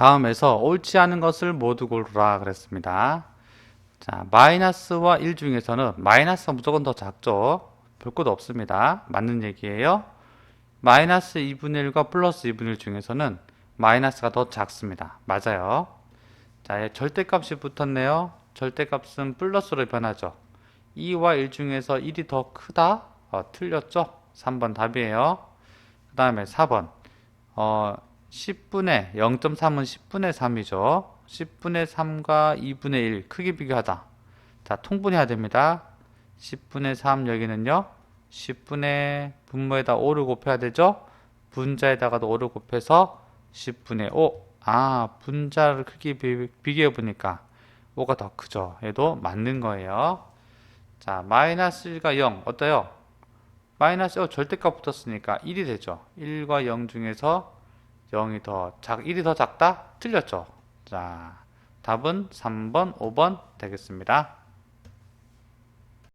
다음에서 옳지 않은 것을 모두 고르라 그랬습니다. 자, 마이너스와 1 중에서는 마이너스가 무조건 더 작죠. 볼 것도 없습니다. 맞는 얘기예요. 마이너스 2분의 1과 플러스 2분의 1 중에서는 마이너스가 더 작습니다. 맞아요. 자, 얘 절대값이 붙었네요. 절대값은 플러스로 변하죠. 2와 1 중에서 1이 더 크다? 어, 틀렸죠? 3번 답이에요. 그 다음에 4번. 어, 10분의 0.3은 10분의 3이죠. 10분의 3과 2분의 1 크기 비교하다. 자, 통분해야 됩니다. 10분의 3 여기는요. 10분의 분모에다 5를 곱해야 되죠. 분자에다가도 5를 곱해서 10분의 5. 아, 분자를 크기 비, 비교해 보니까 5가 더 크죠. 얘도 맞는 거예요. 자, 마이너스 1과 0 어때요? 마이너스 어, 절대값 붙었으니까 1이 되죠. 1과 0 중에서 0이 더 작, 1이 더 작다? 틀렸죠. 자, 답은 3번, 5번 되겠습니다.